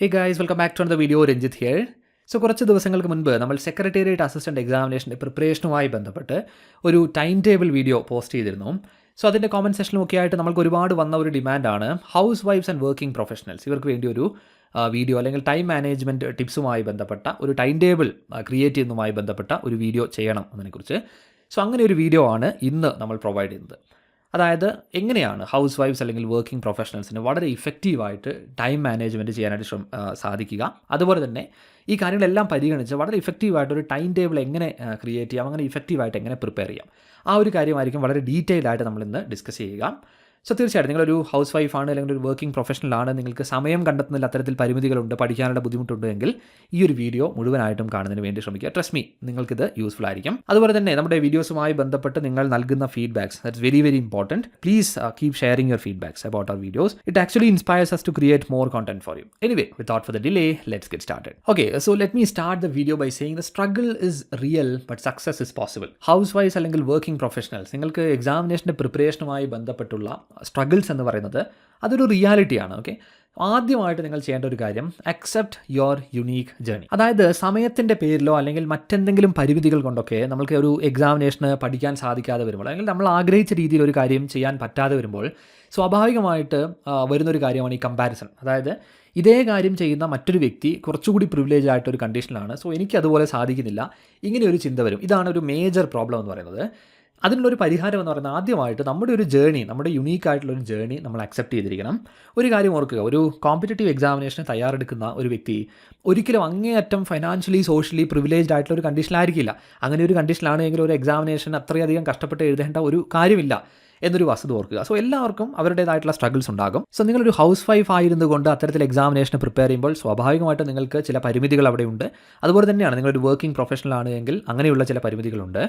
Hey guys welcome back to the video Ranjith here so കുറച്ച് ദിവസങ്ങൾക്ക് മുൻപ് നമ്മൾ സെക്രട്ടേറിയറ്റ് അസിസ്റ്റന്റ് എക്സാമിനേഷന്റെ പ്രിപ്പറേഷനുമായി ബന്ധപ്പെട്ട് ഒരു ടൈം ടേബിൾ വീഡിയോ പോസ്റ്റ് ചെയ്തിരുന്നു സോ അതിന്റെ കോമന്റ് സെഷനിലും ഒക്കെ ആയിട്ട് നമുക്ക് ഒരുപാട് വന്ന ഒരു ഡിമാൻഡാണ് house wives and working professionals ഇവർക്ക് വേണ്ടി ഒരു വീഡിയോ അല്ലെങ്കിൽ ടൈം മാനേജ്മെന്റ് ടിപ്സുമായി ബന്ധപ്പെട്ട ഒരു ടൈം ടേബിൾ ക്രിയേറ്റ് ചെയ്യുന്നതുമായി ബന്ധപ്പെട്ട ഒരു വീഡിയോ ചെയ്യണം അതിനെക്കുറിച്ച് സോ അങ്ങനെ ഒരു വീഡിയോ ആണ് ഇന്ന് നമ്മൾ പ്രൊവൈഡ് ചെയ്യുന്നത്. അതായത് എങ്ങനെയാണ് ഹൗസ് വൈഫ്സ് അല്ലെങ്കിൽ വർക്കിംഗ് പ്രൊഫഷണൽസിന് വളരെ ഇഫക്റ്റീവായിട്ട് ടൈം മാനേജ്മെന്റ് ചെയ്യാനായിട്ട് ശ്രമ സാധിക്കുക? അതുപോലെ തന്നെ ഈ കാര്യങ്ങളെല്ലാം പരിഗണിച്ച് വളരെ ഇഫക്റ്റീവായിട്ട് ഒരു ടൈം ടേബിൾ എങ്ങനെ ക്രിയേറ്റ് ചെയ്യാം? അങ്ങനെ ഇഫക്റ്റീവായിട്ട് എങ്ങനെ പ്രിപ്പയർ ചെയ്യാം? ആ ഒരു കാര്യമായിരിക്കും വളരെ ഡീറ്റെയിൽഡ് ആയിട്ട് നമ്മൾ ഇന്ന് ഡിസ്കസ് ചെയ്യുക. സോ തീർച്ചയായിട്ടും നിങ്ങളൊരു ഹൗസ് വൈഫാണ് അല്ലെങ്കിൽ ഒരു വർക്കിംഗ് പ്രൊഫഷണൽ ആണ് നിങ്ങൾക്ക് സമയം കണ്ടെത്തുന്നതിൽ അത്തരത്തിൽ പരിമിതികളുണ്ട് പഠിക്കാനുള്ള ബുദ്ധിമുട്ടുണ്ട് എങ്കിൽ ഈ ഒരു വീഡിയോ മുഴുവനായിട്ടും കാണുന്നതിന് വേണ്ടി ശ്രമിക്കുക. ട്രസ്റ്റ് മീ നിങ്ങൾക്കിത് യൂസ്ഫുൾ ആയിരിക്കും. അതുപോലെ തന്നെ നമ്മുടെ വീഡിയോസുമായി ബന്ധപ്പെട്ട് നിങ്ങൾ നൽകുന്ന feedbacks that's very very important please keep sharing your feedbacks about our videos it actually inspires us to create more create for you anyway you. For the delay let's get started okay so let me start the video by saying the struggle is real but success is possible house wives അല്ലെങ്കിൽ working professionals നിങ്ങൾക്ക് എക്സാമിനേഷന്റെ പ്രിപ്പറേഷനുമായി ബന്ധപ്പെട്ടുള്ള struggles എന്ന് പറയുന്നത് അതൊരു റിയാലിറ്റിയാണ് okay ആദ്യമായിട്ട് നിങ്ങൾ ചെയ്യേണ്ട ഒരു കാര്യം അക്സെപ്റ്റ് യുവർ യുണീക്ക് ജേണി അതായത് സമയത്തിന്റെ പേരിലോ അല്ലെങ്കിൽ മറ്റെന്തെങ്കിലും പരിമിതികൾ കൊണ്ടൊക്കെ നമുക്ക് ഒരു എക്സാമിനേഷന് പഠിക്കാൻ സാധിക്കാതെ വരുമ്പോൾ അല്ലെങ്കിൽ നമ്മൾ ആഗ്രഹിച്ച രീതിയിൽ ഒരു കാര്യം ചെയ്യാൻ പറ്റാതെ വരുമ്പോൾ സ്വാഭാവികമായിട്ട് വരുന്നൊരു കാര്യമാണ് ഈ കമ്പാരിസൺ അതായത് ഇതേ കാര്യം ചെയ്യുന്ന മറ്റൊരു വ്യക്തി കുറച്ചുകൂടി പ്രിവിലേജ് ആയിട്ടൊരു കണ്ടീഷനിലാണ് സോ എനിക്ക് അതുപോലെ സാധിക്കുന്നില്ല. ഇങ്ങനെ ഒരു ചിന്ത വരും. ഇതാണ് ഒരു മേജർ പ്രോബ്ലം എന്ന് പറയുന്നത്. അതിനുള്ളൊരു പരിഹാരം എന്ന് പറയുന്നത് ആദ്യമായിട്ട് നമ്മുടെ ഒരു ജേണി നമ്മുടെ യുണീക്ക് ആയിട്ടുള്ള ഒരു ജേണി നമ്മൾ അക്സെപ്റ്റ് ചെയ്തിരിക്കണം. ഒരു കാര്യം ഓർക്കുക ഒരു കോമ്പറ്റേറ്റീവ് എക്സാമിനേഷന് തയ്യാറെടുക്കുന്ന ഒരു വ്യക്തി ഒരിക്കലും അങ്ങേയറ്റം ഫൈനാൻഷ്യലി സോഷ്യലി പ്രിവിലേജ്ഡ് ആയിട്ടുള്ള ഒരു കണ്ടീഷനിലായിരിക്കില്ല അങ്ങനെ ഒരു കണ്ടീഷനിലാണെങ്കിൽ ഒരു എക്സാമിനേഷൻ അത്രയധികം കഷ്ടപ്പെട്ട് എഴുതേണ്ട ഒരു കാര്യമില്ല എന്നൊരു വസ്തുത ഓർക്കുക. സോ എല്ലാവർക്കും അവരുടേതായിട്ടുള്ള സ്ട്രഗിൾസ് ഉണ്ടാകും. സോ നിങ്ങളൊരു ഹൗസ് വൈഫ് ആയിരുന്നു കൊണ്ട് അത്തരത്തിൽ എക്സാമിനേഷന് പ്രിപ്പയർ ചെയ്യുമ്പോൾ സ്വാഭാവികമായിട്ടും നിങ്ങൾക്ക് ചില പരിമിതികൾ അവിടെയുണ്ട്. അതുപോലെ തന്നെയാണ് നിങ്ങളൊരു വർക്കിംഗ് പ്രൊഫഷണൽ ആണെങ്കിൽ അങ്ങനെയുള്ള ചില പരിമിതികളുണ്ട്.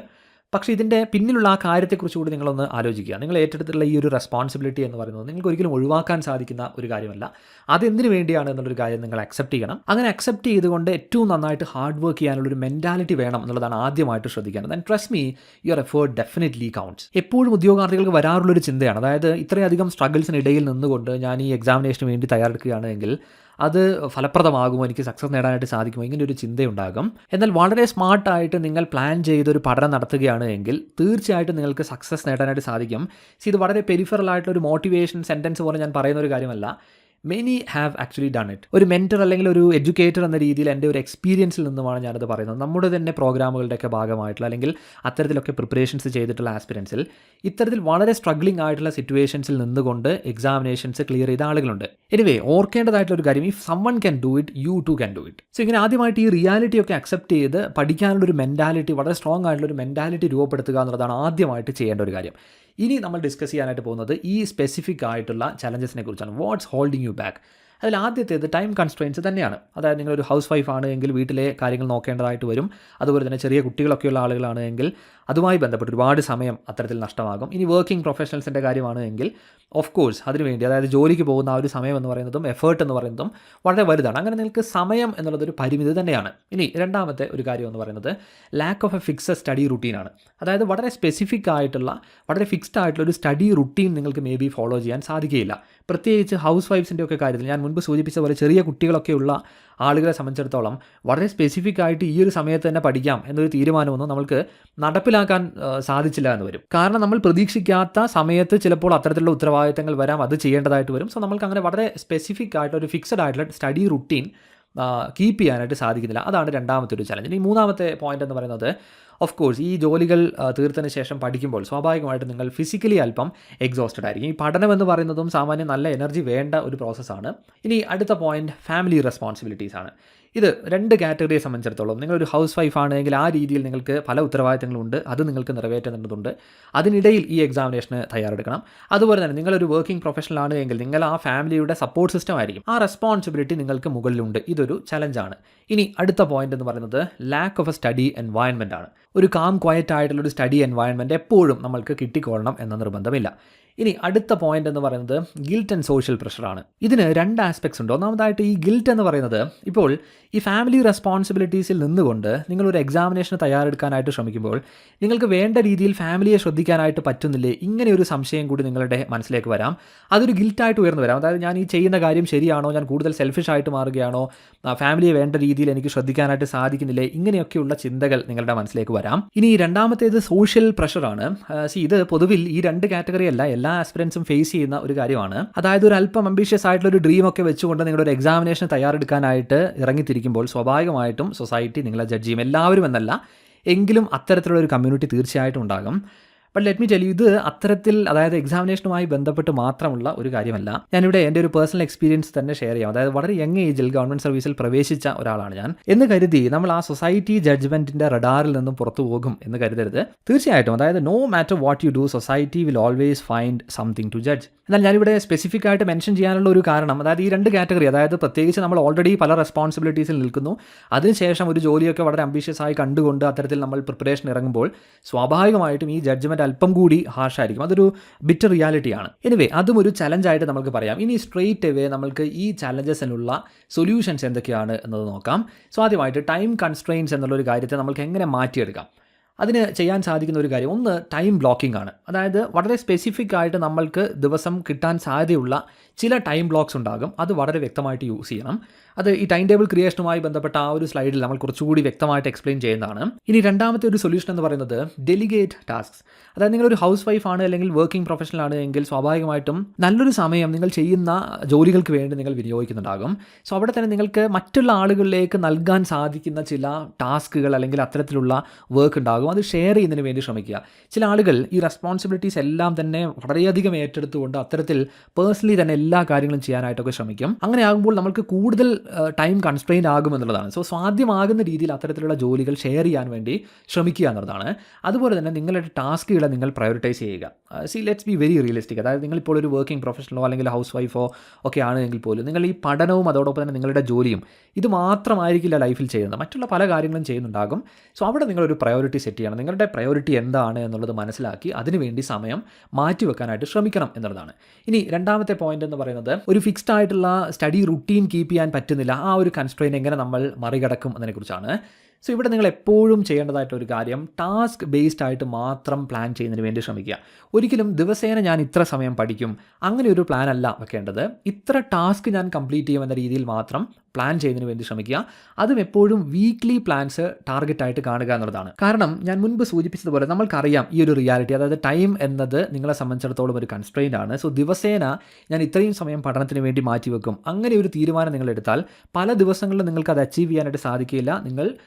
പക്ഷേ ഇതിന്റെ പിന്നിലുള്ള ആ കാര്യത്തെക്കുറിച്ച് കൂടി നിങ്ങളൊന്ന് ആലോചിക്കുക. നിങ്ങൾ ഏറ്റെടുത്തിട്ടുള്ള ഈ ഒരു റെസ്പോൺസിബിലിറ്റി എന്ന് പറയുന്നത് നിങ്ങൾക്ക് ഒരിക്കലും ഒഴിവാക്കാൻ സാധിക്കുന്ന ഒരു കാര്യമല്ല. അതെന്തിനു വേണ്ടിയാണ് എന്നുള്ളൊരു കാര്യം നിങ്ങൾ അക്സെപ്റ്റ് ചെയ്യണം. അങ്ങനെ അക്സെപ്റ്റ് ചെയ്തുകൊണ്ട് ഏറ്റവും നന്നായിട്ട് ഹാർഡ് വർക്ക് ചെയ്യാനുള്ള ഒരു മെന്റാലിറ്റി വേണം എന്നുള്ളതാണ് ആദ്യമായിട്ട് ശ്രദ്ധിക്കേണ്ടത്. And trust me your effort definitely counts എപ്പോഴും ഉദ്യോഗാർത്ഥികൾക്ക് വരാറുള്ളൊരു ചിന്തയാണ്. അതായത് ഇത്രയധികം സ്ട്രഗിൾസിനിടയിൽ നിന്നുകൊണ്ട് ഞാൻ ഈ എക്സാമിനേഷന് വേണ്ടി തയ്യാറെടുക്കുകയാണ് എങ്കിൽ അത് ഫലപ്രദമാകുമോ എനിക്ക് സക്സസ് നേടാനായിട്ട് സാധിക്കുമോ ഇങ്ങനെ ഒരു ചിന്തയുണ്ടാകും. എന്നാൽ വളരെ സ്മാർട്ടായിട്ട് നിങ്ങൾ പ്ലാൻ ചെയ്തൊരു പഠനം നടത്തുകയാണ് എങ്കിൽ തീർച്ചയായിട്ടും നിങ്ങൾക്ക് സക്സസ് നേടാനായിട്ട് സാധിക്കും. ഇത് വളരെ പെരിഫറൽ ആയിട്ടുള്ള ഒരു മോട്ടിവേഷൻ സെന്റൻസ് പോലെ ഞാൻ പറയുന്ന ഒരു കാര്യമല്ല. Many have actually done it ഒരു മെന്റർ അല്ലെങ്കിൽ ഒരു എഡ്യൂക്കേറ്റർ എന്ന രീതിയിൽ എന്റെ ഒരു എക്സ്പീരിയൻസിൽ നിന്നുമാണ് ഞാനത് പറയുന്നത്. നമ്മുടെ തന്നെ പ്രോഗ്രാമുകളുടെയൊക്കെ ഭാഗമായിട്ടുള്ള അല്ലെങ്കിൽ അത്തരത്തിലൊക്കെ പ്രിപ്പറേഷൻസ് ചെയ്തിട്ടുള്ള ആസ്പിരൻസിൽ ഇത്തരത്തിൽ വളരെ സ്ട്രഗ്ലിംഗ് ആയിട്ടുള്ള സിറ്റുവേഷൻസിൽ നിന്നുകൊണ്ട് എക്സാമിനേഷൻസ് ക്ലിയർ ചെയ്ത ആളുകളുണ്ട്. എനിവേ ഓർക്കേണ്ടതായിട്ടുള്ള ഒരു കാര്യം if someone can do it you too can do it so ഇങ്ങനെ ആദ്യമായിട്ട് ഈ റിയാലിറ്റി ഒക്കെ അക്സെപ്റ്റ് ചെയ്ത് പഠിക്കാനുള്ള ഒരു മെന്റാലിറ്റി വളരെ സ്ട്രോങ് ആയിട്ടുള്ള ഒരു മെന്റാലിറ്റി രൂപപ്പെടുത്തുക എന്നുള്ളതാണ് ആദ്യമായിട്ട് ചെയ്യേണ്ട ഒരു കാര്യം. ഇനി നമ്മൾ ഡിസ്കസ് ചെയ്യാനായിട്ട് പോകുന്നത് ഈ സ്പെസിഫിക് ആയിട്ടുള്ള ചലഞ്ചസിനെ കുറിച്ചാണ്. വാട്ട്സ് ഹോൾഡിംഗ് യു ബാക്ക് അതിൽ ആദ്യത്തേത് ടൈം കൺസ്ട്രെയിൻസ് തന്നെയാണ്. അതായത് നിങ്ങളൊരു ഹൗസ് വൈഫ് ആണ് എങ്കിൽ വീട്ടിലെ കാര്യങ്ങൾ നോക്കേണ്ടതായിട്ട് വരും. അതുപോലെ തന്നെ ചെറിയ കുട്ടികളൊക്കെയുള്ള ആളുകളാണ് എങ്കിൽ അതുമായി ബന്ധപ്പെട്ട് ഒരുപാട് സമയം അത്തരത്തിൽ നഷ്ടമാകും. ഇനി വർക്കിംഗ് പ്രൊഫഷണൽസിന്റെ കാര്യമാണ് എങ്കിൽ ഓഫ് കോഴ്സ് അതിനുവേണ്ടി അതായത് ജോലിക്ക് പോകുന്ന ആ ഒരു സമയം എന്ന് പറയുന്നതും എഫേർട്ട് എന്ന് പറയുന്നതും വളരെ വലുതാണ്. അങ്ങനെ നിങ്ങൾക്ക് സമയം എന്നുള്ളതൊരു പരിമിതി തന്നെയാണ്. ഇനി രണ്ടാമത്തെ ഒരു കാര്യം എന്ന് പറയുന്നത് lack of a fixed study റുട്ടീനാണ് അതായത് വളരെ സ്പെസിഫിക് ആയിട്ടുള്ള വളരെ ഫിക്സ്ഡ് ആയിട്ടുള്ള ഒരു സ്റ്റഡി റുട്ടീൻ നിങ്ങൾക്ക് മേ ബി ഫോളോ ചെയ്യാൻ സാധിക്കുകയില്ല. പ്രത്യേകിച്ച് ഹൗസ് വൈഫ്സിന്റെ ഒക്കെ കാര്യത്തിൽ ഞാൻ മുൻപ് സൂചിപ്പിച്ച പോലെ ചെറിയ കുട്ടികളൊക്കെയുള്ള ആളുകളെ സംബന്ധിച്ചിടത്തോളം വളരെ സ്പെസിഫിക് ആയിട്ട് ഈ ഒരു സമയത്ത് തന്നെ പഠിക്കാം എന്നൊരു തീരുമാനമൊന്നും നമ്മൾക്ക് നടപ്പിലാക്കാൻ സാധിച്ചില്ല എന്ന് വരും. കാരണം നമ്മൾ പ്രതീക്ഷിക്കാത്ത സമയത്ത് ചിലപ്പോൾ അത്തരത്തിലുള്ള ഉത്തരവാദിത്തങ്ങൾ വരാം അത് ചെയ്യേണ്ടതായിട്ട് വരും. സോ നമ്മൾക്ക് അങ്ങനെ വളരെ സ്പെസിഫിക് ആയിട്ട് ഒരു ഫിക്സഡ് ആയിട്ടുള്ള സ്റ്റഡി റുട്ടീൻ കീപ്പ് ചെയ്യാനായിട്ട് സാധിക്കുന്നില്ല. അതാണ് രണ്ടാമത്തെ ഒരു ചലഞ്ച് ഇനി മൂന്നാമത്തെ പോയിന്റ് എന്ന് പറയുന്നത് ഓഫ് കോഴ്സ് ഈ ജോലികൾ തീർത്തതിന് ശേഷം പഠിക്കുമ്പോൾ സ്വാഭാവികമായിട്ടും നിങ്ങൾ ഫിസിക്കലി അല്പം എക്സോസ്റ്റഡ് ആയിരിക്കും. ഈ പഠനം എന്ന് പറയുന്നതും സാമാന്യം നല്ല എനർജി വേണ്ട ഒരു പ്രോസസ്സാണ് ഇനി അടുത്ത പോയിന്റ് ഫാമിലി റെസ്പോൺസിബിലിറ്റീസ് ആണ്. ഇത് രണ്ട് കാറ്റഗറിയെ സംബന്ധിച്ചിടത്തോളം നിങ്ങളൊരു ഹൗസ് വൈഫ് ആണെങ്കിൽ ആ രീതിയിൽ നിങ്ങൾക്ക് പല ഉത്തരവാദിത്തങ്ങളുണ്ട് അത് നിങ്ങൾക്ക് നിറവേറ്റേണ്ടതുണ്ട് അതിനിടയിൽ ഈ എക്സാമിനേഷന് തയ്യാറെടുക്കണം. അതുപോലെ തന്നെ നിങ്ങളൊരു വർക്കിംഗ് പ്രൊഫഷണൽ ആണ് എങ്കിൽ നിങ്ങൾ ആ ഫാമിലിയുടെ സപ്പോർട്ട് സിസ്റ്റം ആയിരിക്കും. ആ റെസ്പോൺസിബിലിറ്റി നിങ്ങൾക്ക് മുകളിലുണ്ട്. ഇതൊരു ചലഞ്ചാണ് ഇനി അടുത്ത പോയിന്റ് എന്ന് പറയുന്നത് lack of a study environment ആണ്. ഒരു കാം ക്വയറ്റ് ആയിട്ടുള്ള ഒരു സ്റ്റഡി എൻവയൺമെന്റ് എപ്പോഴും നമ്മൾക്ക് കിട്ടിക്കൊള്ളണം എന്ന നിർബന്ധമില്ല. ഇനി അടുത്ത പോയിന്റ് എന്ന് പറയുന്നത് ഗിൽറ്റ് ആൻഡ് സോഷ്യൽ പ്രഷറാണ് ഇതിന് രണ്ട് ആസ്പെക്ട്സ് ഉണ്ട്. ഒന്നാമതായിട്ട് ഈ ഗിൽറ്റ് എന്ന് പറയുന്നത് ഇപ്പോൾ ഈ ഫാമിലി റെസ്പോൺസിബിലിറ്റീസിൽ നിന്നുകൊണ്ട് നിങ്ങൾ ഒരു എക്സാമിനേഷന് തയ്യാറെടുക്കാനായിട്ട് ശ്രമിക്കുമ്പോൾ നിങ്ങൾക്ക് വേണ്ട രീതിയിൽ ഫാമിലിയെ ശ്രദ്ധിക്കാനായിട്ട് പറ്റുന്നില്ലേ? ഇങ്ങനെ ഒരു സംശയം കൂടി നിങ്ങളുടെ മനസ്സിലേക്ക് വരാം. അതൊരു ഗിൽറ്റായിട്ട് ഉയർന്നു വരാം. അതായത് ഞാൻ ഈ ചെയ്യുന്ന കാര്യം ശരിയാണോ? ഞാൻ കൂടുതൽ സെൽഫിഷ് ആയിട്ട് മാറുകയാണോ? ഫാമിലിയെ വേണ്ട രീതിയിൽ എനിക്ക് ശ്രദ്ധിക്കാനായിട്ട് സാധിക്കുന്നില്ലേ? ഇങ്ങനെയൊക്കെയുള്ള ചിന്തകൾ നിങ്ങളുടെ മനസ്സിലേക്ക് വരാം. ഇനി രണ്ടാമത്തേത് സോഷ്യൽ പ്രഷറാണ് സി ഇത് പൊതുവിൽ ഈ രണ്ട് കാറ്റഗറി അല്ല. എല്ലാ ആസ്പിറൻസും ഫേസ് ചെയ്യുന്ന ഒരു കാര്യമാണ്. അതായത് ഒരു അല്പം അംബീഷ്യസ് ആയിട്ടുള്ള ഒരു ഡ്രീം ഒക്കെ വെച്ചുകൊണ്ട് നിങ്ങളുടെ ഒരു എക്സാമിനേഷൻ തയ്യാറെടുക്കാനായിട്ട് ഇറങ്ങിത്തിരിക്കുമ്പോൾ സ്വാഭാവികമായിട്ടും സൊസൈറ്റി നിങ്ങളെ ജഡ്ജ് ചെയ്യും. എല്ലാവരും എന്നല്ല എങ്കിലും അത്തരത്തിലുള്ള ഒരു കമ്മ്യൂണിറ്റി തീർച്ചയായിട്ടും ഉണ്ടാകും. ബട്ട് ലെറ്റ് മീ ടെൽ ഇത് അത്തരത്തിൽ അതായത് എക്സാമിനേഷനുമായി ബന്ധപ്പെട്ട് മാത്രമുള്ള ഒരു കാര്യമല്ല. ഞാനിവിടെ എന്റെ ഒരു പേഴ്സണൽ എക്സ്പീരിയൻസ് തന്നെ ഷെയർ ചെയ്യാം. അതായത് വളരെ യങ് ഏജിൽ ഗവൺമെന്റ് സർവീസിൽ പ്രവേശിച്ച ഒരാളാണ് ഞാൻ. എന്ന് കരുതി നമ്മൾ ആ സൊസൈറ്റി ജഡ്ജ്മെന്റിന്റെ റഡാറിൽ നിന്നും പുറത്തു പോകും എന്ന് കരുതരുത്. തീർച്ചയായിട്ടും അതായത് no matter what you do society will always find something to judge എന്നാൽ ഞാനിവിടെ സ്പെസിഫിക് ആയിട്ട് മെൻഷൻ ചെയ്യാനുള്ള ഒരു കാരണം അതായത് ഈ രണ്ട് കാറ്റഗറി അതായത് പ്രത്യേകിച്ച് നമ്മൾ ഓൾറെഡി പല റെസ്പോൺസിബിലിറ്റീസിൽ നിൽക്കുന്നു. അതിനുശേഷം ഒരു ജോലിയൊക്കെ വളരെ അംബീഷ്യസ് ആയി കണ്ടുകൊണ്ട് അത്തരത്തിൽ നമ്മൾ പ്രിപ്പറേഷൻ ഇറങ്ങുമ്പോൾ സ്വാഭാവികമായിട്ടും ഈ ജഡ്ജ്മെന്റ് അല്പം കൂടി ഹാർഷായിരിക്കും. അതൊരു ബിറ്റർ റിയാലിറ്റിയാണ് എനിവേ അതും ഒരു ചലഞ്ചായിട്ട് നമുക്ക് പറയാം. ഇനി സ്ട്രെയിറ്റ് എവേ നമുക്ക് ഈ ചലഞ്ചസിനുള്ള സൊല്യൂഷൻസ് എന്തൊക്കെയാണ് എന്നത് നോക്കാം. സോ ആദ്യമായിട്ട് ടൈം കൺസ്ട്രെയിൻസ് എന്നുള്ളൊരു കാര്യത്തെ നമുക്ക് എങ്ങനെ മാറ്റിയെടുക്കാം? അതിന് ചെയ്യാൻ സാധിക്കുന്ന ഒരു കാര്യം ഒന്ന് ടൈം ബ്ലോക്കിംഗ് ആണ്. അതായത് വളരെ സ്പെസിഫിക് ആയിട്ട് നമ്മൾക്ക് ദിവസം കിട്ടാൻ സാധ്യതയുള്ള ചില ടൈം ബ്ലോക്സ് ഉണ്ടാകും. അത് വളരെ വ്യക്തമായിട്ട് യൂസ് ചെയ്യണം. അത് ഈ ടൈം ടേബിൾ ക്രിയേഷനുമായി ബന്ധപ്പെട്ട ആ ഒരു സ്ലൈഡിൽ നമ്മൾ കുറച്ചുകൂടി വ്യക്തമായിട്ട് എക്സ്പ്ലെയിൻ ചെയ്യുന്നതാണ്. ഇനി രണ്ടാമത്തെ ഒരു സൊല്യൂഷൻ എന്ന് പറയുന്നത് ഡെലിഗേറ്റ് ടാസ്ക്സ് അതായത് നിങ്ങളൊരു ഹൗസ് വൈഫ് ആണ് അല്ലെങ്കിൽ വർക്കിംഗ് പ്രൊഫഷണൽ ആണ് എങ്കിൽ സ്വാഭാവികമായിട്ടും നല്ലൊരു സമയം നിങ്ങൾ ചെയ്യുന്ന ജോലികൾക്ക് വേണ്ടി നിങ്ങൾ വിനിയോഗിക്കുന്നുണ്ടാകും. സോ അവിടെ തന്നെ നിങ്ങൾക്ക് മറ്റുള്ള ആളുകളിലേക്ക് നൽകാൻ സാധിക്കുന്ന ചില ടാസ്കുകൾ അല്ലെങ്കിൽ അത്തരത്തിലുള്ള വർക്ക് ഉണ്ടാകും. അത് ഷെയർ ചെയ്യുന്നതിന് വേണ്ടി ശ്രമിക്കുക. ചില ആളുകൾ ഈ റെസ്പോൺസിബിലിറ്റീസ് എല്ലാം തന്നെ വളരെയധികം ഏറ്റെടുത്തുകൊണ്ട് അത്തരത്തിൽ പേഴ്സണലി തന്നെ എല്ലാ കാര്യങ്ങളും ചെയ്യാനായിട്ടൊക്കെ ശ്രമിക്കും. അങ്ങനെ ആകുമ്പോൾ നമുക്ക് കൂടുതൽ ടൈം കൺസ്ട്രെയിൻ ആകുമെന്നുള്ളതാണ് സോ സാധ്യമാകുന്ന രീതിയിൽ അത്തരത്തിലുള്ള ജോലികൾ ഷെയർ ചെയ്യാൻ വേണ്ടി ശ്രമിക്കുക എന്നുള്ളതാണ്. അതുപോലെ തന്നെ നിങ്ങളുടെ ടാസ്കുകളെ നിങ്ങൾ പ്രയോറിറ്റൈസ് ചെയ്യുക. See let's be very realistic അതായത് നിങ്ങളിപ്പോൾ ഒരു വർക്കിംഗ് പ്രൊഫഷണലോ അല്ലെങ്കിൽ ഹൗസ് വൈഫോ ഒക്കെ ആണെങ്കിൽ പോലും നിങ്ങൾ ഈ പഠനവും അതോടൊപ്പം തന്നെ നിങ്ങളുടെ ജോലിയും ഇത് മാത്രമായിരിക്കില്ല ലൈഫിൽ ചെയ്യുന്നത്. മറ്റുള്ള പല കാര്യങ്ങളും ചെയ്യുന്നുണ്ടാകും. സോ അവിടെ നിങ്ങളൊരു പ്രയോറിറ്റി സെറ്റ് ചെയ്യണം. നിങ്ങളുടെ പ്രയോറിറ്റി എന്താണ് എന്നുള്ളത് മനസ്സിലാക്കി അതിനുവേണ്ടി സമയം മാറ്റിവെക്കാനായിട്ട് ശ്രമിക്കണം എന്നുള്ളതാണ്. ഇനി രണ്ടാമത്തെ പോയിന്റ് എന്ന് പറയുന്നത് ഒരു ഫിക്സ്ഡ് ആയിട്ടുള്ള സ്റ്റഡി റുട്ടീൻ കീപ്പ് ചെയ്യാൻ പറ്റുന്നില്ല. ആ ഒരു കൺസ്ട്രെയിൻ എങ്ങനെ നമ്മൾ മറികടക്കും എന്നതിനെക്കുറിച്ചാണ് സോ ഇവിടെ നിങ്ങൾ എപ്പോഴും ചെയ്യേണ്ടതായിട്ട് ഒരു കാര്യം ടാസ്ക് ബേസ്ഡ് ആയിട്ട് മാത്രം പ്ലാൻ ചെയ്യുന്നതിന് വേണ്ടി ശ്രമിക്കുക. ഒരിക്കലും ദിവസേന ഞാൻ ഇത്ര സമയം പഠിക്കും അങ്ങനെ ഒരു പ്ലാൻ അല്ല വെക്കേണ്ടത്. ഇത്ര ടാസ്ക് ഞാൻ കംപ്ലീറ്റ് ചെയ്യുമെന്ന രീതിയിൽ മാത്രം പ്ലാൻ ചെയ്യുന്നതിന് വേണ്ടി ശ്രമിക്കുക. അതും എപ്പോഴും വീക്ക്ലി പ്ലാൻസ് ടാർഗറ്റ് ആയിട്ട് കാണുക എന്നുള്ളതാണ്. കാരണം ഞാൻ മുൻപ് സൂചിപ്പിച്ചതുപോലെ നമ്മൾക്കറിയാം ഈ ഒരു റിയാലിറ്റി അതായത് ടൈം എന്നത് നിങ്ങളെ സംബന്ധിച്ചിടത്തോളം ഒരു കൺസ്ട്രെയിന്റ് ആണ്. സോ ദിവസേന ഞാൻ ഇത്രയും സമയം പഠനത്തിന് വേണ്ടി മാറ്റിവെക്കും. അങ്ങനെ ഒരു തീരുമാനം നിങ്ങൾ എടുത്താൽ പല ദിവസങ്ങളിലും നിങ്ങൾക്ക് അത് അച്ചീവ് ചെയ്യാനായിട്ട് സാധിക്കില്ല നിങ്ങൾ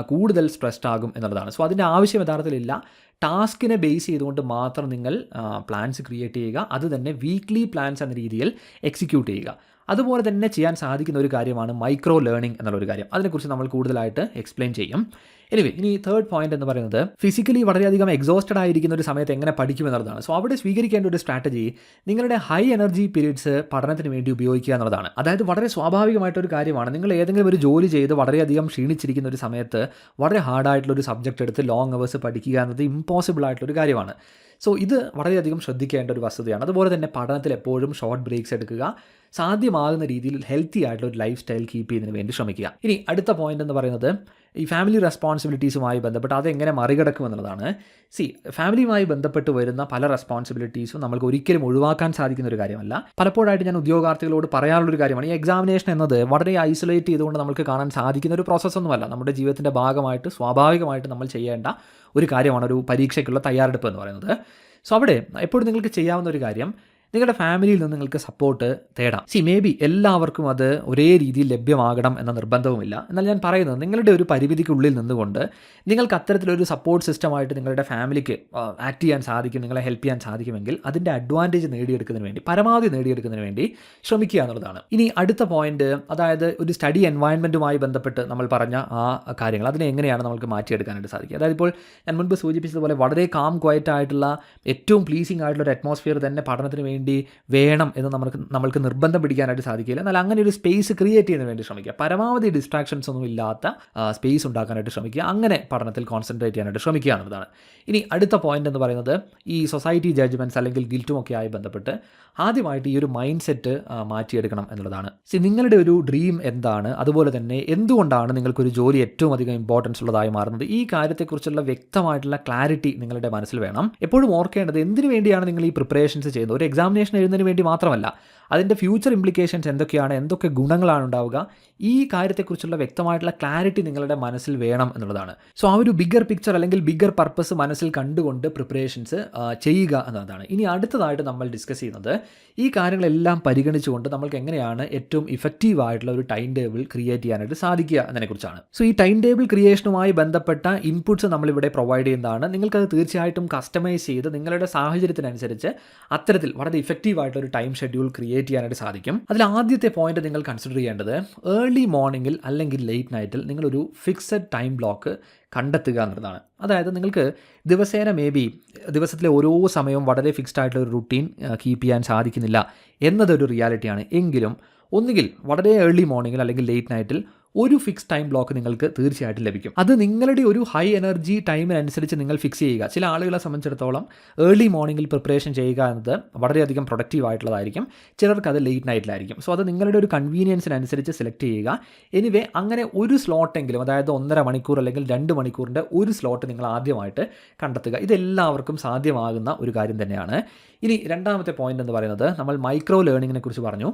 കൂടുതൽ സ്ട്രെസ്ഡ് ആകും എന്നുള്ളതാണ്. സോ അതിന്റെ ആവശ്യം യഥാർത്ഥത്തിലില്ല ടാസ്കിനെ ബേസ് ചെയ്തുകൊണ്ട് മാത്രം നിങ്ങൾ പ്ലാൻസ് ക്രിയേറ്റ് ചെയ്യുക. അത് തന്നെ വീക്ക്ലി പ്ലാൻസ് എന്ന രീതിയിൽ എക്സിക്യൂട്ട് ചെയ്യുക. അതുപോലെ തന്നെ ചെയ്യാൻ സാധിക്കുന്ന ഒരു കാര്യമാണ് മൈക്രോ ലേണിംഗ് എന്നുള്ളൊരു കാര്യം. അതിനെക്കുറിച്ച് നമ്മൾ കൂടുതലായിട്ട് എക്സ്പ്ലെയിൻ ചെയ്യും. എനിവേ ഇനി തേർഡ് പോയിന്റ് എന്ന് പറയുന്നത് ഫിസിക്കലി വളരെയധികം എക്സോസ്റ്റഡ് ആയിരിക്കുന്ന ഒരു സമയത്ത് എങ്ങനെ പഠിക്കും എന്നുള്ളതാണ്. സോ അവിടെ സ്വീകരിക്കേണ്ട ഒരു സ്ട്രാറ്റജി നിങ്ങളുടെ ഹൈ എനർജി പീരീഡ്സ് പഠനത്തിന് വേണ്ടി ഉപയോഗിക്കുക എന്നുള്ളതാണ്. അതായത് വളരെ സ്വാഭാവികമായിട്ടൊരു കാര്യമാണ്. നിങ്ങൾ ഏതെങ്കിലും ഒരു ജോലി ചെയ്ത് വളരെയധികം ക്ഷീണിച്ചിരിക്കുന്ന ഒരു സമയത്ത് വളരെ ഹാർഡായിട്ടുള്ള ഒരു സബ്ജക്റ്റ് എടുത്ത് ലോങ് അവേഴ്സ് പഠിക്കുക എന്നത് ഇമ്പോസിബിൾ ആയിട്ടുള്ള ഒരു കാര്യമാണ്. സോ ഇത് വളരെയധികം ശ്രദ്ധിക്കേണ്ട ഒരു വസ്തുതയാണ്. അതുപോലെ തന്നെ പഠനത്തിൽ എപ്പോഴും ഷോർട്ട് ബ്രേക്സ് എടുക്കുക. സാധ്യമാകുന്ന രീതിയിൽ ഹെൽത്തി ആയിട്ടുള്ള ഒരു ലൈഫ് സ്റ്റൈൽ കീപ്പ് ചെയ്യുന്നതിന് വേണ്ടി ശ്രമിക്കുക. ഇനി അടുത്ത പോയിന്റ് എന്ന് പറയുന്നത് ഈ ഫാമിലി റെസ്പോൺസിബിലിറ്റീസുമായി ബന്ധപ്പെട്ട് അതെങ്ങനെ മറികടക്കും എന്നുള്ളതാണ് സി ഫാമിലിയുമായി ബന്ധപ്പെട്ട് വരുന്ന പല റെസ്പോൺസിബിലിറ്റീസും നമുക്ക് ഒരിക്കലും ഒഴിവാക്കാൻ സാധിക്കുന്ന ഒരു കാര്യമല്ല. പലപ്പോഴായിട്ട് ഞാൻ ഉദ്യോഗാർത്ഥികളോട് പറയാനുള്ളൊരു കാര്യമാണ് ഈ എക്സാമിനേഷൻ എന്നത് വളരെ ഐസൊലേറ്റ് ചെയ്തുകൊണ്ട് നമുക്ക് കാണാൻ സാധിക്കുന്ന ഒരു പ്രോസസ്സൊന്നുമല്ല നമ്മുടെ ജീവിതത്തിന്റെ ഭാഗമായിട്ട് സ്വാഭാവികമായിട്ട് നമ്മൾ ചെയ്യേണ്ട ഒരു കാര്യമാണ് ഒരു പരീക്ഷയ്ക്കുള്ള തയ്യാറെടുപ്പ് എന്ന് പറയുന്നത്. സോ അവിടെ എപ്പോഴും നിങ്ങൾക്ക് ചെയ്യാവുന്ന ഒരു കാര്യം നിങ്ങളുടെ ഫാമിലിയിൽ നിന്ന് നിങ്ങൾക്ക് സപ്പോർട്ട് തേടാം. സി മേ ബി എല്ലാവർക്കും അത് ഒരേ രീതിയിൽ ലഭ്യമാകണം എന്ന നിർബന്ധവുമില്ല. എന്നാൽ ഞാൻ പറയുന്നത് നിങ്ങളുടെ ഒരു പരിമിതിക്കുള്ളിൽ നിന്നുകൊണ്ട് നിങ്ങൾക്ക് അത്തരത്തിലൊരു സപ്പോർട്ട് സിസ്റ്റമായിട്ട് നിങ്ങളുടെ ഫാമിലിക്ക് ആക്ട് ചെയ്യാൻ സാധിക്കും നിങ്ങളെ ഹെൽപ്പ് ചെയ്യാൻ സാധിക്കുമെങ്കിൽ അതിന്റെ അഡ്വാന്റേജ് നേടിയെടുക്കുന്നതിന് വേണ്ടി പരമാവധി നേടിയെടുക്കുന്നതിന് വേണ്ടി ശ്രമിക്കുക എന്നുള്ളതാണ്. ഇനി അടുത്ത പോയിന്റ് അതായത് ഒരു സ്റ്റഡി എൻവയൺമെന്റുമായി ബന്ധപ്പെട്ട് നമ്മൾ പറഞ്ഞ ആ കാര്യങ്ങൾ അതിനെ എങ്ങനെയാണ് നമുക്ക് മാറ്റിയെടുക്കാനായിട്ട് സാധിക്കുക? അതായത് ഇപ്പോൾ ഞാൻ മുൻപ് സൂചിപ്പിച്ചതുപോലെ വളരെ കാം ക്വയറ്റ് ആയിട്ടുള്ള ഏറ്റവും പ്ലീസിംഗ് ആയിട്ടുള്ള ഒരു അറ്റ്മോസ്ഫിയർ തന്നെ പഠനത്തിന് വേണ്ടി വേണ്ടി വേണം എന്ന് നമുക്ക് നമ്മൾക്ക് നിർബന്ധം പിടിക്കാനായിട്ട് സാധിക്കില്ല. എന്നാൽ അങ്ങനെ ഒരു സ്പേസ് ക്രിയേറ്റ് ചെയ്യുന്നതിന് വേണ്ടി ശ്രമിക്കുക. പരമാവധി ഡിസ്ട്രാക്ഷൻസ് ഒന്നും ഇല്ലാത്ത സ്പേസ് ഉണ്ടാക്കാനായിട്ട് ശ്രമിക്കുക. അങ്ങനെ പഠനത്തിൽ കോൺസെൻട്രേറ്റ് ചെയ്യാനായിട്ട് ശ്രമിക്കുക എന്നുള്ളതാണ്. ഇനി അടുത്ത പോയിന്റ് എന്ന് പറയുന്നത് ഈ സൊസൈറ്റി ജഡ്ജ്മെന്റ്സ് അല്ലെങ്കിൽ ഗിൽറ്റും ഒക്കെ ആയി ബന്ധപ്പെട്ട് ആദ്യമായിട്ട് ഈ ഒരു മൈൻഡ് സെറ്റ് മാറ്റിയെടുക്കണം എന്നുള്ളതാണ്. സി നിങ്ങളുടെ ഒരു ഡ്രീം എന്താണ്? അതുപോലെ തന്നെ എന്തുകൊണ്ടാണ് നിങ്ങൾക്കൊരു ജോലി ഏറ്റവും അധികം ഇമ്പോർട്ടൻസ് ഉള്ളതായി മാറുന്നത്? ഈ കാര്യത്തെക്കുറിച്ചുള്ള വ്യക്തമായിട്ടുള്ള ക്ലാരിറ്റി നിങ്ങളുടെ മനസ്സിൽ വേണം. എപ്പോഴും ഓർക്കേണ്ടത് എന്തിനു വേണ്ടിയാണ് നിങ്ങൾ ഈ പ്രിപ്പറേഷൻസ് ചെയ്യുന്നത്? ഒരു എക്സാമിനേഷൻ എഴുതുന്നതിന് വേണ്ടി മാത്രമല്ല അതിന്റെ ഫ്യൂച്ചർ ഇംപ്ലിക്കേഷൻസ് എന്തൊക്കെയാണ് എന്തൊക്കെ ഗുണങ്ങളാണ് ഉണ്ടാവുക ഈ കാര്യത്തെക്കുറിച്ചുള്ള വ്യക്തമായിട്ടുള്ള ക്ലാരിറ്റി നിങ്ങളുടെ മനസ്സിൽ വേണം എന്നുള്ളതാണ്. സോ ആ ഒരു ബിഗർ പിക്ചർ അല്ലെങ്കിൽ ബിഗ്ഗർ പർപ്പസ് മനസ്സിൽ കണ്ടുകൊണ്ട് പ്രിപ്പറേഷൻസ് ചെയ്യുക എന്നതാണ്. ഇനി അടുത്തതായിട്ട് നമ്മൾ ഡിസ്കസ് ചെയ്യുന്നത് ഈ കാര്യങ്ങളെല്ലാം പരിഗണിച്ചുകൊണ്ട് നമ്മൾക്ക് എങ്ങനെയാണ് ഏറ്റവും ഇഫക്റ്റീവ് ആയിട്ടുള്ള ഒരു ടൈം ടേബിൾ ക്രിയേറ്റ് ചെയ്യാനായിട്ട് സാധിക്കുക എന്നതിനെക്കുറിച്ചാണ്. സോ ഈ ടൈം ടേബിൾ ക്രിയേഷനുമായി ബന്ധപ്പെട്ട ഇൻപുട്സ് നമ്മളിവിടെ പ്രൊവൈഡ് ചെയ്യുന്നതാണ്. നിങ്ങൾക്കത് തീർച്ചയായിട്ടും കസ്റ്റമൈസ് ചെയ്ത് നിങ്ങളുടെ സാഹചര്യത്തിനനുസരിച്ച് അത്തരത്തിൽ വളരെ ഇഫക്റ്റീവ് ആയിട്ടുള്ള ഒരു ടൈം ഷെഡ്യൂൾ ക്രിയേറ്റ് ചെയ്യാനായിട്ട് സാധിക്കും. അതിൽ ആദ്യത്തെ പോയിന്റ് നിങ്ങൾ കൺസിഡർ ചെയ്യേണ്ടത് ഏർലി മോർണിംഗിൽ അല്ലെങ്കിൽ ലേറ്റ് നൈറ്റിൽ നിങ്ങളൊരു ഫിക്സഡ് ടൈം ബ്ലോക്ക് കണ്ടെത്തുക എന്നുള്ളതാണ്. അതായത് നിങ്ങൾക്ക് ദിവസേന മേ ബി ദിവസത്തിലെ ഓരോ സമയവും വളരെ ഫിക്സ്ഡ് ആയിട്ടുള്ള ഒരു റുട്ടീൻ കീപ്പ് ചെയ്യാൻ സാധിക്കുന്നില്ല എന്നതൊരു റിയാലിറ്റിയാണ് എങ്കിലും ഒന്നുകിൽ വളരെ ഏർലി മോർണിംഗിൽ അല്ലെങ്കിൽ ലേറ്റ് നൈറ്റിൽ ഒരു ഫിക്സ് ടൈം ബ്ലോക്ക് നിങ്ങൾക്ക് തീർച്ചയായിട്ടും ലഭിക്കും. അത് നിങ്ങളുടെ ഒരു ഹൈ എനർജി ടൈമിനനുസരിച്ച് നിങ്ങൾ ഫിക്സ് ചെയ്യുക. ചില ആളുകളെ സംബന്ധിച്ചിടത്തോളം ഏർലി മോർണിംഗിൽ പ്രിപ്പറേഷൻ ചെയ്യുക എന്നത് വളരെയധികം പ്രൊഡക്റ്റീവ് ആയിട്ടുള്ളതായിരിക്കും. ചിലർക്ക് അത് ലേറ്റ് നൈറ്റിലായിരിക്കും സോ അത് നിങ്ങളുടെ ഒരു കൺവീനിയൻസിനനുസരിച്ച് സെലക്ട് ചെയ്യുക. എനിവേ അങ്ങനെ ഒരു സ്ലോട്ടെങ്കിലും അതായത് ഒന്നര മണിക്കൂർ അല്ലെങ്കിൽ രണ്ട് മണിക്കൂറിന്റെ ഒരു സ്ലോട്ട് നിങ്ങൾ ആദ്യമായിട്ട് കണ്ടെത്തുക. ഇതെല്ലാവർക്കും സാധ്യമാകുന്ന ഒരു കാര്യം തന്നെയാണ്. ഇനി രണ്ടാമത്തെ പോയിന്റ് എന്ന് പറയുന്നത് നമ്മൾ മൈക്രോ ലേണിങ്ങിനെ കുറിച്ച് പറഞ്ഞു.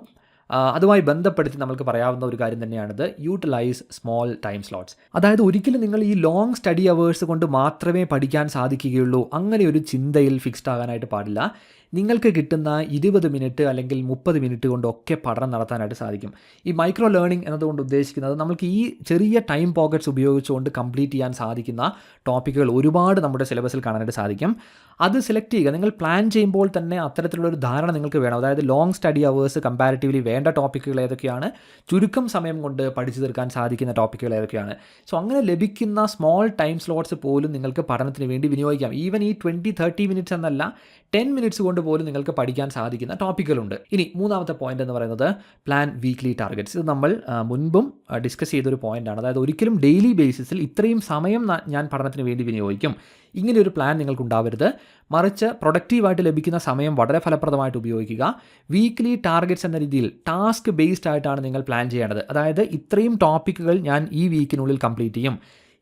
അതുമായി ബന്ധപ്പെടുത്തി നമുക്ക് പറയാവുന്ന ഒരു കാര്യം തന്നെയാണിത്. യൂട്ടിലൈസ് സ്മോൾ ടൈം സ്ലോട്ട്സ് അതായത് ഒരിക്കലും നിങ്ങൾ ഈ ലോങ് സ്റ്റഡി അവേഴ്സ് കൊണ്ട് മാത്രമേ പഠിക്കാൻ സാധിക്കുകയുള്ളൂ. അങ്ങനെ ഒരു ചിന്തയിൽ ഫിക്സ്ഡ് ആകാനായിട്ട് പാടില്ല. നിങ്ങൾക്ക് കിട്ടുന്ന ഇരുപത് മിനിറ്റ് അല്ലെങ്കിൽ മുപ്പത് മിനിറ്റ് കൊണ്ടൊക്കെ പഠനം നടത്താനായിട്ട് സാധിക്കും. ഈ മൈക്രോ ലേണിംഗ് എന്നതുകൊണ്ട് ഉദ്ദേശിക്കുന്നത് നമുക്ക് ഈ ചെറിയ ടൈം പോക്കറ്റ്സ് ഉപയോഗിച്ചുകൊണ്ട് കംപ്ലീറ്റ് ചെയ്യാൻ സാധിക്കുന്ന ടോപ്പിക്കുകൾ ഒരുപാട് നമ്മുടെ സിലബസിൽ കാണാനായിട്ട് സാധിക്കും. അത് സെലക്ട് ചെയ്യുക. നിങ്ങൾ പ്ലാൻ ചെയ്യുമ്പോൾ തന്നെ അത്തരത്തിലുള്ള ഒരു ധാരണ നിങ്ങൾക്ക് വേണം. അതായത് ലോങ് സ്റ്റഡി അവേഴ്സ് കമ്പാരിറ്റീവ്ലി വേണ്ട ടോപ്പിക്കുകൾ ഏതൊക്കെയാണ്? ചുരുക്കം സമയം കൊണ്ട് പഠിച്ചു തീർക്കാൻ സാധിക്കുന്ന ടോപ്പിക്കുകൾ ഏതൊക്കെയാണ്? സോ അങ്ങനെ ലഭിക്കുന്ന സ്മോൾ ടൈം സ്ലോട്ട്സ് പോലും നിങ്ങൾക്ക് പഠനത്തിന് വേണ്ടി വിനിയോഗിക്കാം. ഈവൻ ഈ ട്വന്റി തേർട്ടി മിനിറ്റ്സ് എന്നല്ല ടെൻ മിനിറ്റ്സ് കൊണ്ട് പോലും നിങ്ങൾക്ക് പഠിക്കാൻ സാധിക്കുന്ന ടോപ്പിക്കുകളുണ്ട് ഇനി മൂന്നാമത്തെ പോയിന്റ് എന്ന് പറയുന്നത് പ്ലാൻ വീക്ക്ലി ടാർഗറ്റ്സ് ഇത് നമ്മൾ മുൻപും ഡിസ്കസ് ചെയ്തൊരു പോയിന്റാണ് അതായത് ഒരിക്കലും ഡെയിലി ബേസിസിൽ ഇത്രയും സമയം ഞാൻ പഠനത്തിന് വേണ്ടി വിനിയോഗിക്കും. ഇങ്ങനെ ഒരു പ്ലാൻ നിങ്ങൾക്ക് ഉണ്ടാവരുത് മറിച്ച് പ്രൊഡക്റ്റീവായിട്ട് ലഭിക്കുന്ന സമയം വളരെ ഫലപ്രദമായിട്ട് ഉപയോഗിക്കുക. വീക്ക്ലി ടാർഗറ്റ്സ് എന്ന രീതിയിൽ ടാസ്ക് ബേസ്ഡ് ആയിട്ടാണ് നിങ്ങൾ പ്ലാൻ ചെയ്യേണ്ടത്. അതായത് ഇത്രയും ടോപ്പിക്കുകൾ ഞാൻ ഈ വീക്കിനുള്ളിൽ കംപ്ലീറ്റ് ചെയ്യും.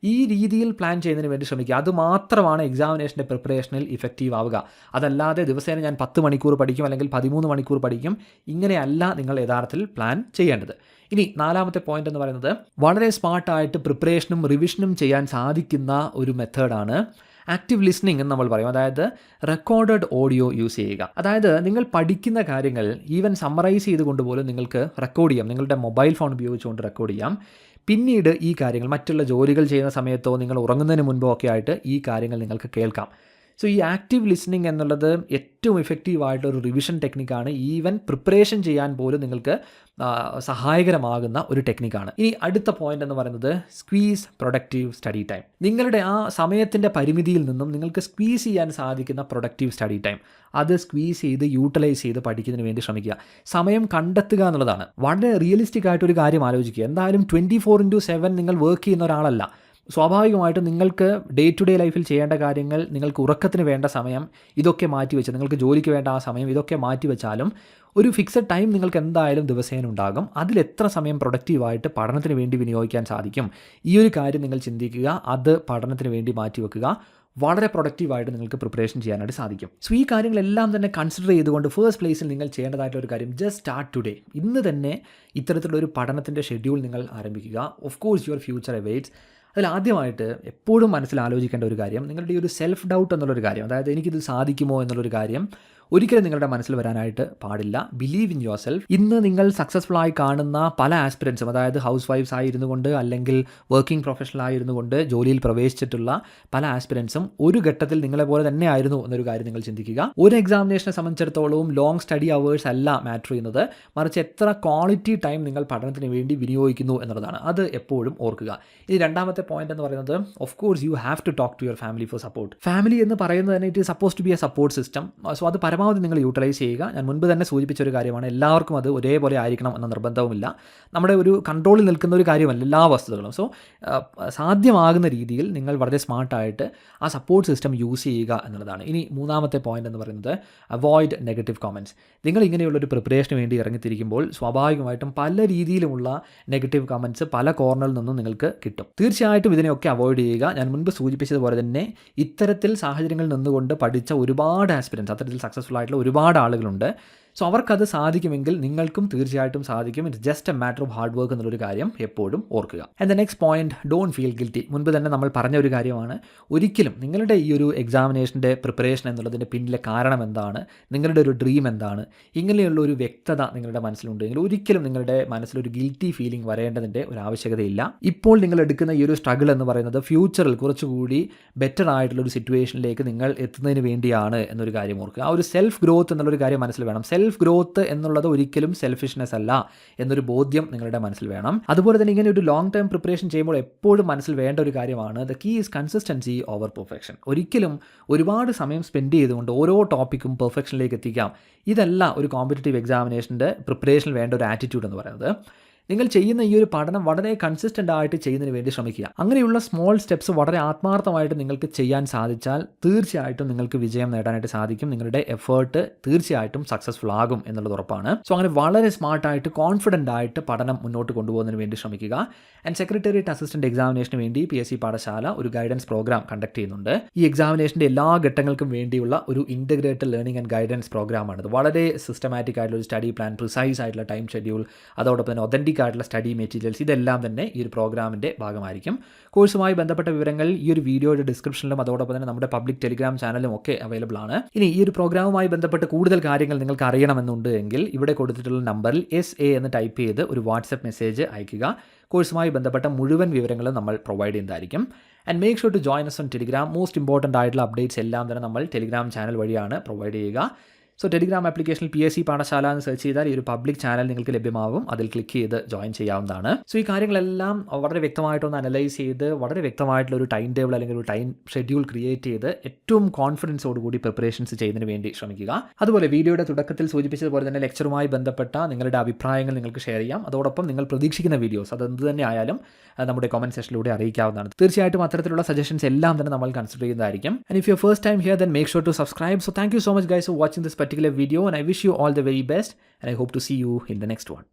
ഈ രീതിയിൽ പ്ലാൻ ചെയ്യുന്നതിന് വേണ്ടി ശ്രമിക്കുക. അതുമാത്രമാണ് എക്സാമിനേഷന്റെ പ്രിപ്പറേഷനിൽ ഇഫക്റ്റീവ് ആവുക. അതല്ലാതെ ദിവസേന ഞാൻ പത്ത് മണിക്കൂർ പഠിക്കും അല്ലെങ്കിൽ പതിമൂന്ന് മണിക്കൂർ പഠിക്കും. ഇങ്ങനെയല്ല നിങ്ങൾ യഥാർത്ഥത്തിൽ പ്ലാൻ ചെയ്യേണ്ടത്. ഇനി നാലാമത്തെ പോയിന്റ് എന്ന് പറയുന്നത് വളരെ സ്മാർട്ടായിട്ട് പ്രിപ്പറേഷനും റിവിഷനും ചെയ്യാൻ സാധിക്കുന്ന ഒരു മെത്തേഡാണ് ആക്റ്റീവ് ലിസ്ണിംഗ് എന്ന് നമ്മൾ പറയും. അതായത് റെക്കോർഡഡ് ഓഡിയോ യൂസ് ചെയ്യുക. അതായത് നിങ്ങൾ പഠിക്കുന്ന കാര്യങ്ങൾ ഈവൻ സമ്മറൈസ് ചെയ്തുകൊണ്ട് പോലും നിങ്ങൾക്ക് റെക്കോർഡ് ചെയ്യാം. നിങ്ങളുടെ മൊബൈൽ ഫോൺ ഉപയോഗിച്ചുകൊണ്ട് റെക്കോർഡ് ചെയ്യാം. പിന്നീട് ഈ കാര്യങ്ങൾ മറ്റുള്ള ജോലികൾ ചെയ്യുന്ന സമയത്തോ നിങ്ങൾ ഉറങ്ങുന്നതിന് മുൻപോ ഒക്കെ ആയിട്ട് ഈ കാര്യങ്ങൾ നിങ്ങൾക്ക് കേൾക്കാം. സോ ഈ ആക്റ്റീവ് ലിസണിങ് എന്നുള്ളത് ഏറ്റവും എഫക്റ്റീവ് ഒരു റിവിഷൻ ടെക്നിക്കാണ് ഈവൻ പ്രിപ്പറേഷൻ ചെയ്യാൻ പോലും നിങ്ങൾക്ക് സഹായകരമാകുന്ന ഒരു ടെക്നിക്കാണ് ഇനി അടുത്ത പോയിന്റ് എന്ന് പറയുന്നത് സ്ക്വീസ് പ്രൊഡക്റ്റീവ് സ്റ്റഡി ടൈം നിങ്ങളുടെ ആ സമയത്തിന്റെ പരിമിതിയിൽ നിന്നും നിങ്ങൾക്ക് സ്ക്വീസ് ചെയ്യാൻ സാധിക്കുന്ന പ്രൊഡക്റ്റീവ് സ്റ്റഡി ടൈം അത് സ്ക്വീസ് ചെയ്ത് യൂട്ടിലൈസ് ചെയ്ത് പഠിക്കുന്നതിന് വേണ്ടി ശ്രമിക്കുക. സമയം കണ്ടെത്തുക എന്നുള്ളതാണ്. വളരെ റിയലിസ്റ്റിക് ആയിട്ടൊരു കാര്യം ആലോചിക്കുക. എന്തായാലും ട്വന്റി ഫോർ ഇന്റു സെവൻ നിങ്ങൾ വർക്ക് ചെയ്യുന്ന ഒരാളല്ല. സ്വാഭാവികമായിട്ടും നിങ്ങൾക്ക് ഡേ ടു ഡേ ലൈഫിൽ ചെയ്യേണ്ട കാര്യങ്ങൾ നിങ്ങൾക്ക് ഉറക്കത്തിന് വേണ്ട സമയം ഇതൊക്കെ മാറ്റിവെച്ച് നിങ്ങൾക്ക് ജോലിക്ക് വേണ്ട ആ സമയം ഇതൊക്കെ മാറ്റിവെച്ചാലും ഒരു ഫിക്സഡ് ടൈം നിങ്ങൾക്ക് എന്തായാലും ദിവസേന ഉണ്ടാകും. അതിൽ എത്ര സമയം പ്രൊഡക്റ്റീവായിട്ട് പഠനത്തിന് വേണ്ടി വിനിയോഗിക്കാൻ സാധിക്കും? ഈ ഒരു കാര്യം നിങ്ങൾ ചിന്തിക്കുക. അത് പഠനത്തിന് വേണ്ടി മാറ്റിവെക്കുക വളരെ പ്രൊഡക്റ്റീവായിട്ട് നിങ്ങൾക്ക് പ്രിപ്പറേഷൻ ചെയ്യാനായിട്ട് സാധിക്കും. സോ ഈ കാര്യങ്ങളെല്ലാം തന്നെ കൺസിഡർ ചെയ്തുകൊണ്ട് ഫസ്റ്റ് പ്ലേസിൽ നിങ്ങൾ ചെയ്യേണ്ടതായിട്ടുള്ള ഒരു കാര്യം ജസ്റ്റ് സ്റ്റാർട്ട് ടുഡേ ഇന്ന് തന്നെ ഇത്തരത്തിലുള്ള ഒരു പഠനത്തിന്റെ ഷെഡ്യൂൾ നിങ്ങൾ ആരംഭിക്കുക. Of course your future awaits അതിൽ ആദ്യമായിട്ട് എപ്പോഴും മനസ്സിൽ ആലോചിക്കേണ്ട ഒരു കാര്യം നിങ്ങളുടെ ഈ ഒരു സെൽഫ് ഡൗട്ട് എന്നുള്ളൊരു കാര്യം അതായത് എനിക്കിത് സാധിക്കുമോ എന്നുള്ളൊരു കാര്യം ഒരിക്കലും നിങ്ങളുടെ മനസ്സിൽ വരാനായിട്ട് പാടില്ല. ബിലീവ് ഇൻ യുവർ സെൽഫ് ഇന്ന് നിങ്ങൾ സക്സസ്ഫുൾ ആയി കാണുന്ന പല ആസ്പിരൻസും അതായത് ഹൗസ് വൈഫ്സ് ആയിരുന്നു കൊണ്ട് അല്ലെങ്കിൽ വർക്കിംഗ് പ്രൊഫഷണൽ ആയിരുന്നു കൊണ്ട് ജോലിയിൽ പ്രവേശിച്ചിട്ടുള്ള പല ആസ്പിരൻസും ഒരു ഘട്ടത്തിൽ നിങ്ങളെ പോലെ തന്നെ ആയിരുന്നു എന്നൊരു കാര്യം നിങ്ങൾ ചിന്തിക്കുക. ഒരു എക്സാമിനേഷനെ സംബന്ധിച്ചിടത്തോളം ലോങ് സ്റ്റഡി അവേഴ്സ് അല്ല മാറ്റർ ചെയ്യുന്നത്. മറിച്ച് എത്ര ക്വാളിറ്റി ടൈം നിങ്ങൾ പഠനത്തിന് വേണ്ടി വിനിയോഗിക്കുന്നു എന്നുള്ളതാണ്. അത് എപ്പോഴും ഓർക്കുക. ഇനി രണ്ടാമത്തെ പോയിന്റ് എന്ന് പറയുന്നത് of course you have to talk to your family for support family എന്ന് പറയുന്നത് തന്നെ it suppose to be a support system so അത് നിങ്ങൾ യൂട്ടിലൈസ് ചെയ്യുക. ഞാൻ മുൻപ് തന്നെ സൂചിപ്പിച്ച ഒരു കാര്യമാണ്. എല്ലാവർക്കും അത് ഒരേപോലെ ആയിരിക്കണം എന്ന നിർബന്ധവുമില്ല. നമ്മുടെ ഒരു കൺട്രോളിൽ നിൽക്കുന്ന ഒരു കാര്യമല്ല എല്ലാ വസ്തുതകളും. സോ സാധ്യമാകുന്ന രീതിയിൽ നിങ്ങൾ വളരെ സ്മാർട്ടായിട്ട് ആ സപ്പോർട്ട് സിസ്റ്റം യൂസ് ചെയ്യുക എന്നുള്ളതാണ്. ഇനി മൂന്നാമത്തെ പോയിന്റ് എന്ന് പറയുന്നത് അവോയ്ഡ് നെഗറ്റീവ് കോമന്റ്സ് നിങ്ങൾ ഇങ്ങനെയുള്ള ഒരു പ്രിപ്പറേഷന് വേണ്ടി ഇറങ്ങിത്തിരിക്കുമ്പോൾ സ്വാഭാവികമായിട്ടും പല രീതിയിലുമുള്ള നെഗറ്റീവ് കമന്റ്സ് പല കോർണറിൽ നിന്നും നിങ്ങൾക്ക് കിട്ടും. തീർച്ചയായിട്ടും ഇതിനെയൊക്കെ അവോയ്ഡ് ചെയ്യുക. ഞാൻ മുൻപ് സൂചിപ്പിച്ചതുപോലെ തന്നെ ഇത്തരത്തിൽ സാഹചര്യങ്ങളിൽ നിന്നുകൊണ്ട് പഠിച്ച ഒരുപാട് ആസ്പിരൻസ് അത്തരത്തിൽ സക്സസ്ഫുൾ ആയിട്ടുള്ള ഒരുപാട് ആളുകളുണ്ട് സോ അവർക്കത് സാധിക്കുമെങ്കിൽ നിങ്ങൾക്കും തീർച്ചയായിട്ടും സാധിക്കും. It's just a matter of hard work എന്നുള്ളൊരു കാര്യം എപ്പോഴും ഓർക്കുക. And the next point don't feel guilty മുൻപ് തന്നെ നമ്മൾ പറഞ്ഞ ഒരു കാര്യമാണ്. ഒരിക്കലും നിങ്ങളുടെ ഈ ഒരു എക്സാമിനേഷന്റെ പ്രിപ്പറേഷൻ എന്നുള്ളതിന്റെ പിന്നിലെ കാരണം എന്താണ്? നിങ്ങളുടെ ഒരു ഡ്രീം എന്താണ്? ഇങ്ങനെയുള്ള ഒരു വ്യക്തത നിങ്ങളുടെ മനസ്സിലുണ്ടെങ്കിൽ ഒരിക്കലും നിങ്ങളുടെ മനസ്സിലൊരു ഗിൽറ്റി ഫീലിംഗ് വരേണ്ടതിന്റെ ഒരു ആവശ്യകതയില്ല. ഇപ്പോൾ നിങ്ങൾ എടുക്കുന്ന ഈ ഒരു സ്ട്രഗിൾ എന്ന് പറയുന്നത് ഫ്യൂച്ചറിൽ കുറച്ചുകൂടി ബെറ്റർ ആയിട്ടുള്ള ഒരു സിറ്റുവേഷനിലേക്ക് നിങ്ങൾ എത്തുന്നതിന് വേണ്ടിയാണ് എന്നൊരു കാര്യം ഓർക്കുക. ആ ഒരു സെൽഫ് ഗ്രോത്ത് എന്നുള്ളൊരു കാര്യം മനസ്സിൽ വേണം. സെൽഫ് സെൽഫ് ഗ്രോത്ത് എന്നുള്ളത് ഒരിക്കലും സെൽഫിഷ്നെസ് അല്ല എന്നൊരു ബോധ്യം നിങ്ങളുടെ മനസ്സിൽ വേണം. അതുപോലെ തന്നെ ഇങ്ങനെ ഒരു ലോങ് ടേം പ്രിപ്പറേഷൻ ചെയ്യുമ്പോൾ എപ്പോഴും മനസ്സിൽ വേണ്ട ഒരു കാര്യമാണ് the key is consistency over perfection ഒരിക്കലും ഒരുപാട് സമയം സ്പെൻഡ് ചെയ്തുകൊണ്ട് ഓരോ ടോപ്പിക്കും പെർഫെക്ഷനിലേക്ക് എത്തിക്കാം. ഇതല്ല ഒരു കോമ്പറ്റേറ്റീവ് എക്സാമിനേഷന്റെ പ്രിപ്പറേഷൻ വേണ്ട ഒരു ആറ്റിറ്റ്യൂഡ് എന്ന് പറയുന്നത്. നിങ്ങൾ ചെയ്യുന്ന ഈ ഒരു പഠനം വളരെ കൺസിസ്റ്റന്റ് ആയിട്ട് ചെയ്യുന്നതിന് വേണ്ടി ശ്രമിക്കുക. അങ്ങനെയുള്ള സ്മോൾ സ്റ്റെപ്സ് വളരെ ആത്മാർത്ഥമായിട്ട് നിങ്ങൾക്ക് ചെയ്യാൻ സാധിച്ചാൽ തീർച്ചയായിട്ടും നിങ്ങൾക്ക് വിജയം നേടാനായിട്ട് സാധിക്കും. നിങ്ങളുടെ എഫേർട്ട് തീർച്ചയായിട്ടും സക്സസ്ഫുൾ ആകും എന്നുള്ളത് ഉറപ്പാണ്. സോ അങ്ങനെ വളരെ സ്മാർട്ടായിട്ട് കോൺഫിഡന്റ് ആയിട്ട് പഠനം മുന്നോട്ട് കൊണ്ടുപോകുന്നതിന് വേണ്ടി ശ്രമിക്കുക. ആൻഡ് സെക്രട്ടേറിയറ്റ് അസിസ്റ്റന്റ് എക്സാമിനേഷന് വേണ്ടി പി എസ് സി പാഠശാല ഒരു ഗൈഡൻസ് പ്രോഗ്രാം കണ്ടക്ട് ചെയ്യുന്നുണ്ട്. ഈ എക്സാമിനേഷന്റെ എല്ലാ ഘട്ടങ്ങൾക്കും വേണ്ടിയുള്ള ഒരു ഇന്റഗ്രേറ്റഡ് ലേണിംഗ് ആൻഡ് ഗൈഡൻസ് പ്രോഗ്രാമാണ് വളരെ സിസ്റ്റമാറ്റിക് ആയിട്ടുള്ള ഒരു സ്റ്റഡി പ്ലാൻ പ്രിസൈസ് ആയിട്ടുള്ള ടൈം ഷെഡ്യൂൾ അതോടൊപ്പം തന്നെ ഒതന്റിക് ആയിട്ടുള്ള സ്റ്റഡി മെറ്റീരിയൽസ് ഇതെല്ലാം തന്നെ ഈ ഒരു പ്രോഗ്രാമിന്റെ ഭാഗമായിരിക്കും. കോഴ്സുമായി ബന്ധപ്പെട്ട വിവരങ്ങൾ ഈ ഒരു വീഡിയോയുടെ ഡിസ്ക്രിപ്ഷനിലും അതോടൊപ്പം തന്നെ നമ്മുടെ പബ്ലിക് ടെലിഗ്രാം ചാനലും ഒക്കെ അവൈലബിൾ ആണ്. ഇനി ഈ ഒരു പ്രോഗ്രാമുമായി ബന്ധപ്പെട്ട് കൂടുതൽ കാര്യങ്ങൾ നിങ്ങൾക്ക് അറിയണമെന്നുണ്ട് എങ്കിൽ ഇവിടെ കൊടുത്തിട്ടുള്ള നമ്പറിൽ എസ് എ എന്ന് ടൈപ്പ് ചെയ്ത് ഒരു വാട്സപ്പ് മെസ്സേജ് അയക്കുക കോഴ്സുമായി ബന്ധപ്പെട്ട മുഴുവൻ വിവരങ്ങളും നമ്മൾ പ്രൊവൈഡ് ചെയ്യുന്നതായിരിക്കും. And make sure to join us on Telegram most important ആയിട്ടുള്ള അപ്ഡേറ്റ്സ് എല്ലാം തന്നെ നമ്മൾ ടെലിഗ്രാം ചാനൽ വഴിയാണ് പ്രൊവൈഡ് ചെയ്യുക. സോ ടെലിഗ്രാം ആപ്ലിക്കേഷനിൽ പി എസ് സി പാഠശാല എന്ന് സെർച്ച് ചെയ്താൽ ഈ ഒരു പബ്ലിക് ചാനൽ നിങ്ങൾക്ക് ലഭ്യമാകും അതിൽ ക്ലിക്ക് ചെയ്ത് ജോയിൻ ചെയ്യാവുന്നതാണ്. സോ ഈ കാര്യങ്ങളെല്ലാം വളരെ വ്യക്തമായിട്ടൊന്ന് അനലൈസ് ചെയ്ത് വളരെ വ്യക്തമായിട്ടുള്ള ഒരു ടൈം ടേബിൾ അല്ലെങ്കിൽ ഒരു ടൈം ഷെഡ്യൂൾ ക്രിയേറ്റ് ചെയ്ത് ഏറ്റവും കോൺഫിഡൻസോട് കൂടി പ്രിപ്പറേഷൻസ് ചെയ്യുന്നതിന് വേണ്ടി ശ്രമിക്കുക. അതുപോലെ വീഡിയോയുടെ തുടക്കത്തിൽ സൂചിപ്പിച്ചതുപോലെ തന്നെ ലെക്ചറുമായി ബന്ധപ്പെട്ട നിങ്ങളുടെ അഭിപ്രായങ്ങൾ നിങ്ങൾക്ക് ഷെയർ ചെയ്യാം. അതോടൊപ്പം നിങ്ങൾ പ്രതീക്ഷിക്കുന്ന വീഡിയോസ് അത് എന്ത് തന്നെ ആയാലും നമ്മുടെ കമന്റ് സെക്ഷനിലൂടെ അറിയിക്കാവുന്നതാണ്. തീർച്ചയായിട്ടും അത്തരത്തിലുള്ള സജഷൻസ് എല്ലാം തന്നെ നമ്മൾ കൺസിഡർ ചെയ്യുന്നതായിരിക്കും. And if you first time here then make sure to subscribe so thank you so much guys for watching this particular video and I wish you all the very best and I hope to see you in the next one.